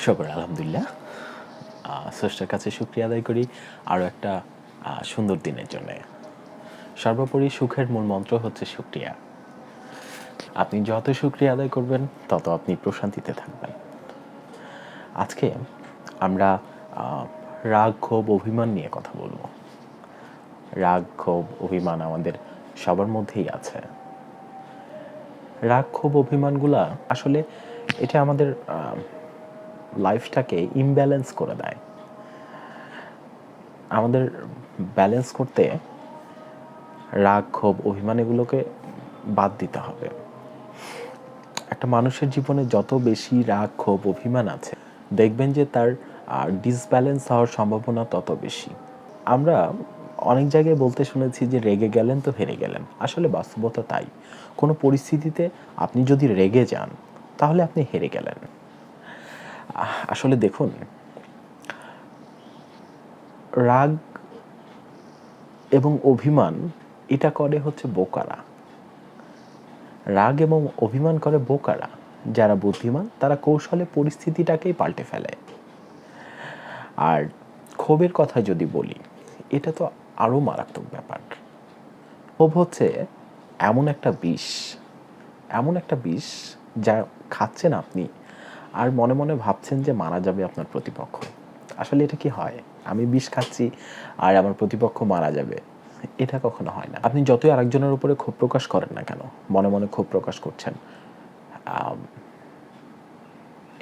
শকর, আলহামদুলিল্লাহ। স্রষ্টার কাছে শুক্রিয়া আদায় করি। আরও একটা সুন্দর দিনের জন্যে। সর্বোপরি সুখের মূল মন্ত্র হচ্ছে শুক্রিয়া। আপনি যত শুক্রিয়া আদায় করবেন, তত আপনি প্রশান্তিতে থাকবেন। আজকে আমরা রাগ, ক্ষোভ, অভিমান নিয়ে কথা বলব। রাগ, ক্ষোভ, অভিমান আমাদের সবার মধ্যেই আছে। রাগ, ক্ষোভ, অভিমানগুলা আসলে এটা আমাদের লাইফটাকে ইমব্যালেন্স করে দেয়। আমাদের ব্যালেন্স করতে রাগ, ক্ষোভ, অভিমান এগুলোকে বাদ দিতে হবে। একটা মানুষের জীবনে যত বেশি রাগ, ক্ষোভ, অভিমান আছে, দেখবেন যে তার ডিসব্যালেন্স হওয়ার সম্ভাবনা তত বেশি। আমরা অনেক জায়গায় বলতে শুনেছি যে, রেগে গেলেন তো হেরে গেলেন। আসলে বাস্তবতা তাই। কোনো পরিস্থিতিতে আপনি যদি রেগে যান, তাহলে আপনি হেরে গেলেন। আসলে দেখুন, রাগ এবং অভিমান, এটা করে হচ্ছে বোকারা। রাগ এবং অভিমান করে বোকারা। যারা বুদ্ধিমান, তারা কৌশলে পরিস্থিতিটাকেই পাল্টে ফেলে। আর ক্ষোভের কথা যদি বলি, এটা তো আরও মারাত্মক ব্যাপার। ক্ষোভ হচ্ছে এমন একটা বিষ, এমন একটা বিষ যা খাচ্ছেন আপনি আর মনে মনে ভাবছেন যে মারা যাবে আপনার প্রতিপক্ষ। আসলে এটা কি হয়? আমি বিষ খাচ্ছি আর আমার প্রতিপক্ষ মারা যাবে। এটা কখনো হয় না। আপনি যতই আরেকজনের উপরে ক্ষোভ প্রকাশ করেন না কেন, মনে মনে ক্ষোভ প্রকাশ করছেন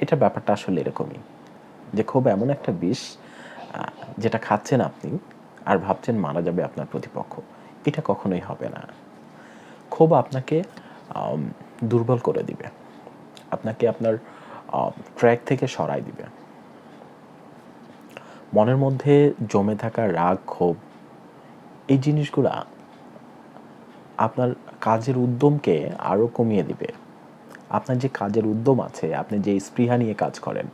এটা ব্যাপারটা আসলে এরকমই যে ক্ষোভ এমন একটা বিষ যেটা খাচ্ছেন আপনি আর ভাবছেন মারা যাবে আপনার প্রতিপক্ষ। এটা কখনোই হবে না। ক্ষোভ আপনাকে দুর্বল করে দিবে। আপনাকে আপনার ট্র্যাক থেকে সরাই দিবে। মনের মধ্যে জমে থাকা রাগ, ক্ষোভ, এই জিনিসগুলা আপনার কাজের উদ্যমকে আরও কমিয়ে দিবে। আপনার যে কাজের উদ্যম আছে, আপনি যে স্পৃহা নিয়ে কাজ করেন,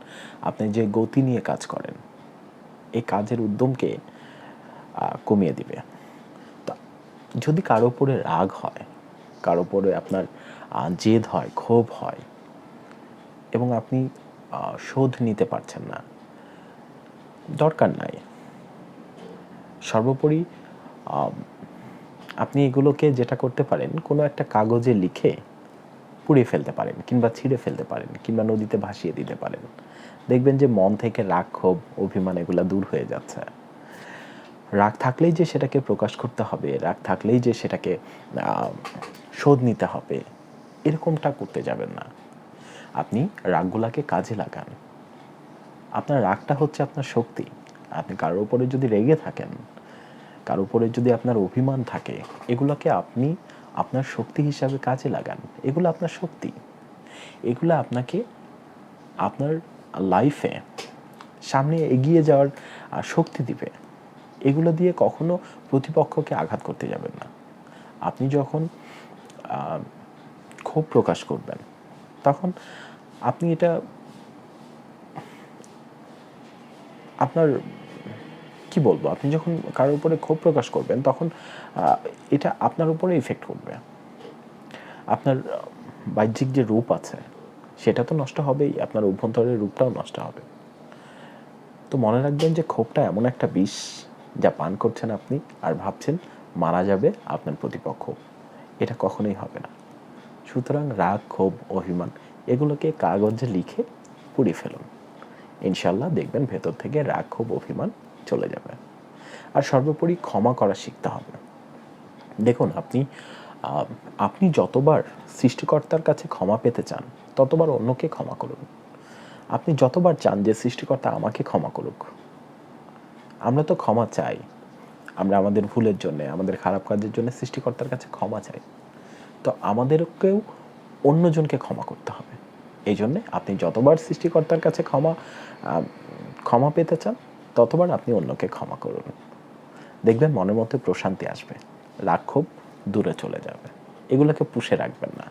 আপনি যে গতি নিয়ে কাজ করেন, এই কাজের উদ্যমকে কমিয়ে দিবে। যদি কারও উপরে রাগ হয়, কারও উপরে আপনার জেদ হয়, ক্ষোভ হয় এবং আপনি শোধ নিতে পারছেন না। দরকার নাই। সর্বোপরি আপনি এগুলোকে যেটা করতে পারেন, কোনো একটা কাগজে লিখে পুড়িয়ে ফেলতে পারেন, কিংবা ছিঁড়ে ফেলতে পারেন, কিংবা নদীতে ভাসিয়ে দিতে পারেন। দেখবেন যে মন থেকে রাগ, ক্ষোভ, অভিমান এগুলা দূর হয়ে যাচ্ছে। রাগ থাকলেই যে সেটাকে প্রকাশ করতে হবে, রাগ থাকলেই যে সেটাকে শোধ নিতে হবে, এরকমটা করতে যাবেন না। আপনি রাগগুলাকে কাজে লাগান। আপনার রাগটা হচ্ছে আপনার শক্তি। আপনি কারোর উপরে যদি রেগে থাকেন, কারোর উপরে যদি আপনার অভিমান থাকে, এগুলোকে আপনি আপনার শক্তি হিসাবে কাজে লাগান। এগুলো আপনার শক্তি। এগুলো আপনাকে আপনার লাইফে সামনে এগিয়ে যাওয়ার শক্তি দিবে। এগুলো দিয়ে কখনো প্রতিপক্ষকে আঘাত করতে যাবেন না। আপনি যখন ক্ষোভ প্রকাশ করবেন তখন আপনি এটা আপনার, কি বলব, আপনি যখন কারোর উপরে ক্ষোভ প্রকাশ করবেন, তখন এটা আপনার উপরে ইফেক্ট করবে। আপনার বাহ্যিক যে রূপ আছে, সেটা তো নষ্ট হবেই, আপনার অভ্যন্তরের রূপটাও নষ্ট হবে। তো মনে রাখবেন যে ক্ষোভটা এমন একটা বিষ যা পান করছেন আপনি, আর ভাবছেন মারা যাবে আপনার প্রতিপক্ষ। এটা কখনোই হবে না। সুতরাং রাগ, ক্ষোভ অভিমান, এগুলোকে কাগজে লিখে পুড়িয়ে ফেলুন। ইনশাল্লাহ দেখবেন ভেতর থেকে রাগ, ক্ষোভ, অভিমান চলে যাবে। আর সর্বোপরি ক্ষমা করা শিখতে হবে। দেখুন, আপনি আপনি যতবার সৃষ্টিকর্তার কাছে ক্ষমা পেতে চান, ততবার অন্যকে ক্ষমা করুন। আপনি যতবার চান যে সৃষ্টিকর্তা আমাকে ক্ষমা করুক। আমরা তো ক্ষমা চাই। আমরা আমাদের ভুলের জন্য, আমাদের খারাপ কাজের জন্য সৃষ্টিকর্তার কাছে ক্ষমা চাই। তো আমাদেরকেও অন্যজনকে ক্ষমা করতে হবে। এই জন্যে আপনি যতবার সৃষ্টিকর্তার কাছে ক্ষমা ক্ষমা পেতে চান, ততবার আপনি অন্যকে ক্ষমা করুন। দেখবেন মনের মধ্যে প্রশান্তি আসবে, রাগ খুব দূরে চলে যাবে। এগুলোকে পুষে রাখবেন না।